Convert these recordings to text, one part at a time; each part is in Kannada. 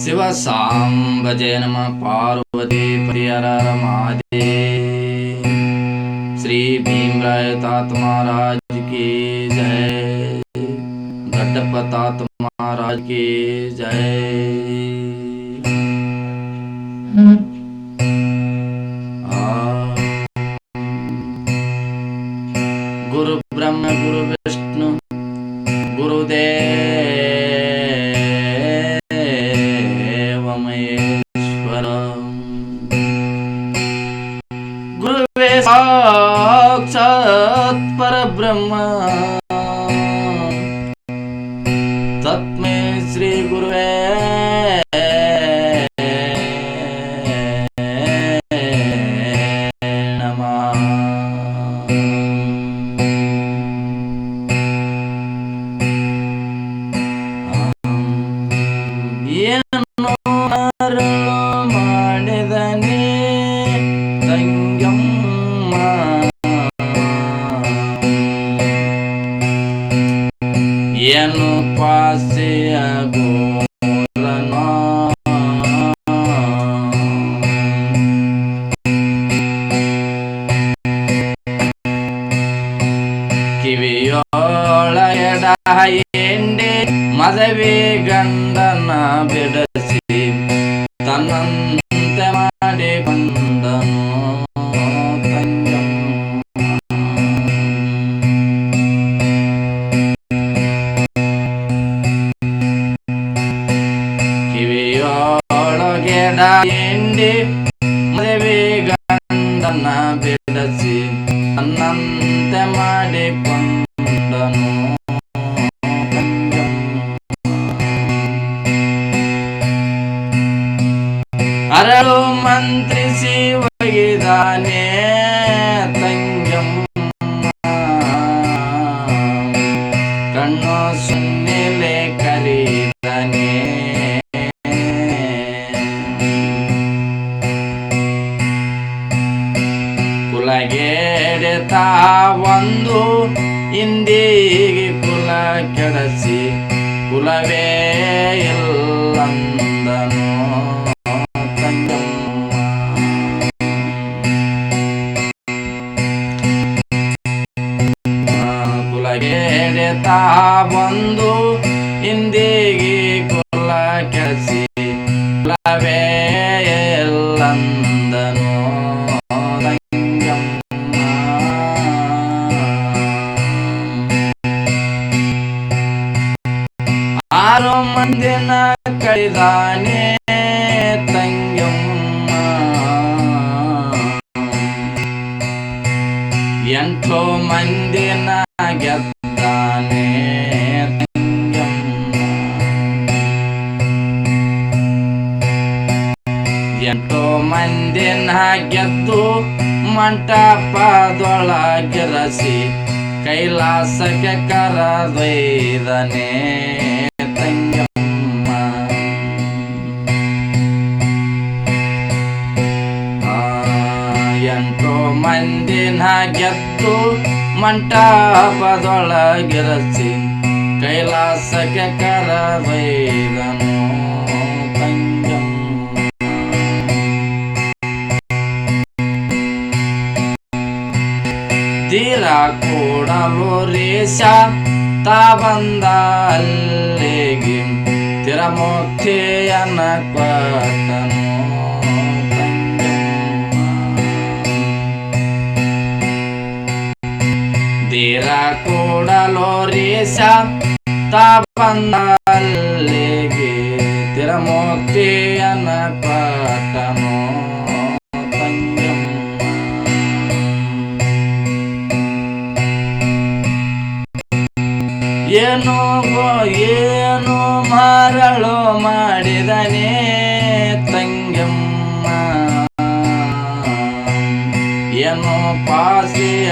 शिवसां भजे नमः पार्वती प्रियरमादे श्री भीमराय महाराज की जय। घटपतात महाराज की जय। गुरु ब्रह्म गुरु विष्णु moi යනු පස්සෙය ගෝලනවා කිවියෝලයට හයෙන්නේ මදවේ ගණ්ඩනා පෙඩසි තනන් ಕಿವಿಯೊಳಗೆಡ ಎಂಡಿ ಮದುವೆ ಗಂಡನ ಬಿಡಸಿ ತನ್ನಂತೆ ಮಾಡಿಕೊಂಡನು ಅರಳು ಮಂತ್ರಿಸಿ ಕುಲಗೆಡೆ ತಾ ಒಂದು ಇಂದಿಗೆ ಕುಲ ಕೆಡಸಿ ಕುಲವೇ ಇಲ್ಲಂದನು ತಂಗಮ್ಮ ಕುಲಗೆಡೆ ತಾ ಬಂದು ಇಂದಿಗೆ ಕುಲ ಕೆಸಿ ಕುಲವೇ ಮಂದಿನ ಕಳಿದಾನೆ ತಂಗಮ್ಮ ಎಂಟು ಮಂದಿನ ಗೆದ್ದಾನೆ ತಂಗಮ್ಮ ಎಂಟು ಮಂದಿನ ಗೆದ್ದು ಮಂಟಪದೊಳಗಿರಸಿ ಕೈಲಾಸಕ್ಕೆ ಕರದೊಯ್ದನೆ. ಮಂಟಪದೊಳಗಿರಸಿ ಕೈಲಾಸಕ್ಕೆ ಕರದೊಯ್ದನು ತಂಗಮ್ಮ ತೀರ ಕೂಡಲು ರೇಷ ತಾ ಬಂದ ಅಲ್ಲಿಗೆ ತಿರಮುಕ್ತಿಯನ್ನ ಕೊಟ್ಟನು ಕೂಡಲು ರೇಷ ತಾ ಬಂದ ಅಲ್ಲಿಗೆ ತಿರಮುಕ್ತಿಯನ್ನ ಕೊಟ್ಟನು ತಂಗಮ್ಮ ಏನು ಗೋ- ಏನು ಮರಳು ಮಾಡಿದನೆ ತಂಗಮ್ಮ ಏನು ಪಾಸಿಯ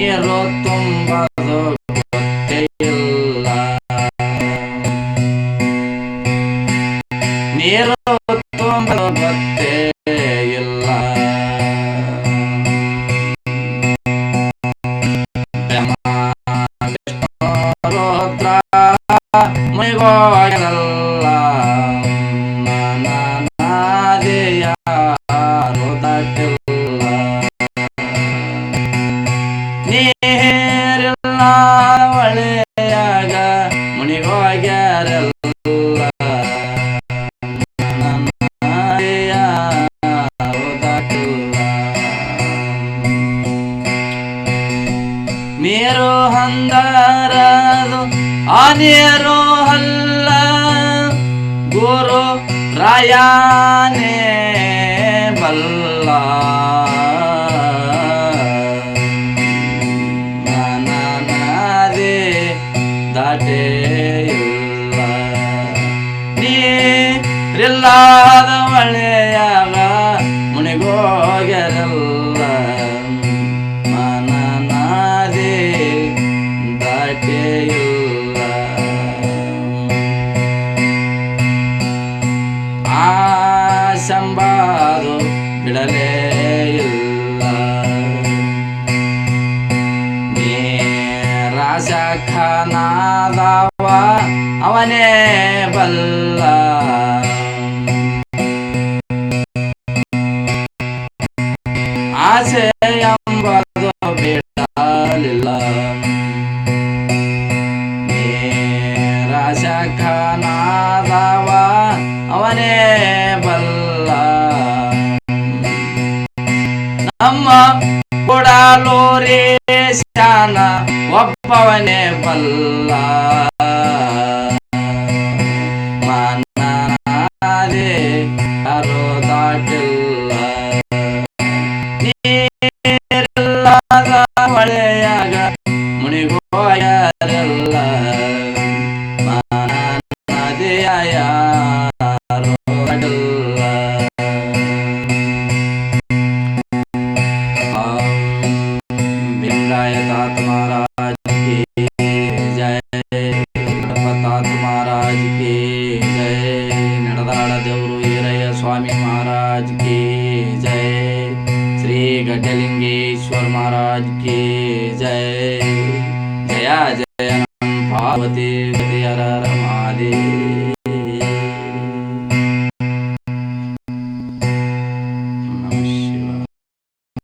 يلطم بذل நீரத்தும் பதே இல்ல பிரம்மா விஷ்ணு ரோத்ரா முனிகோயன ಆ ನೀರು ಅಲ್ಲ ಗುರು ರಾಯನೇ ಬಲ್ಲ. ನಾನಾದೆ ದಾಟೇ ಇಲ್ಲ ನೀರಿಲ್ಲದ ಮಳೆಯಾಗ ಮುನಿಗೋಗ್ಯರಲ್ಲ ರಾಸಖನಾದವ ಅವನೇ ಬಲ್ಲ. ಆಸೆ ಎಂಬುದು ಬಿಡಲಿಲ್ಲ ರಾಸಖನಾದವ ಅವನೇ ಬಲ್ಲ. ನಮ್ಮ ಕೊಡಲೂರೇಶಾನ ಒಬ್ಬವನೇ ಬಲ್ಲ ಮನನಾದೆ ಯಾರೋ ದಾಟಿಲ್ಲ ನೀರಿಲ್ಲದ जलिंगेश्वर महाराज के जय। जया जय।